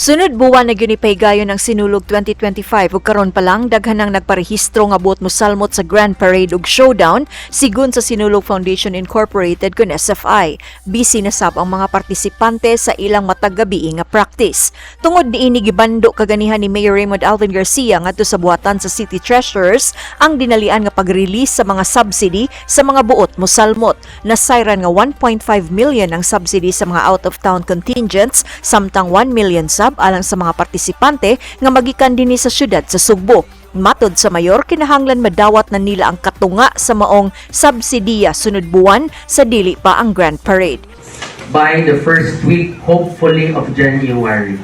Sunod buwan na ginipay gayon ng Sinulog 2025 ug karon pa lang daghan nang nagparehistro nga buot mosalmot sa Grand Parade ug Showdown sigun sa Sinulog Foundation Incorporated kun SFI. Busy na sab ang mga partisipante sa ilang matagabi nga practice. Tungod niini gibando kaganihan ni Mayor Raymond Alvin Garcia ngadto sa buhatan sa City Treasurers ang dinalian nga pag-release sa mga subsidy sa mga buot mosalmot. Nasayran nga 1.5 million ang subsidy sa mga out-of-town contingents samtang 1 million sub alang sa mga partisipante nga magikan dinhi sa syudad sa Sugbo. Matod sa mayor, kinahanglan madawat na nila ang katunga sa maong subsidiya sunod buwan sa dili pa ang Grand Parade. by the first week, hopefully, of January.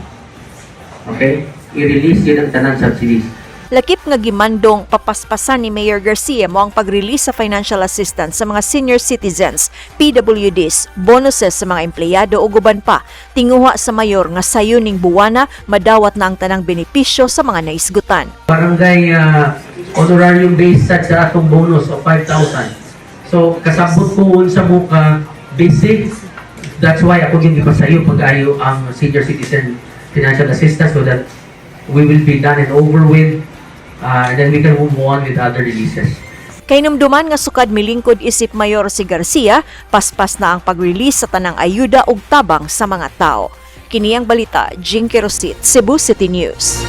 Okay? I-release yun ang tanan subsidies. Lakip nga gimandong papaspasan ni Mayor Garcia mo ang pag-release sa financial assistance sa mga senior citizens, PWDs, bonuses sa mga empleyado o guban pa. Tinguha sa mayor nga sayo ning buwana madawat na ang tanang benepisyo sa mga naisgutan. Barangay uh, honorarium based sa atong bonus of 5,000. So, kasabot ko sa muka basic. That's why ako hindi pa sa iyo pag-ayo ang senior citizen financial assistance so that we will be done and over with uh, and then we can move on with other releases. Kay numduman nga sukad milingkod isip mayor si Garcia, paspas na ang pag-release sa tanang ayuda ug tabang sa mga tao. Kini ang balita, Jinky Rosit, Cebu City News.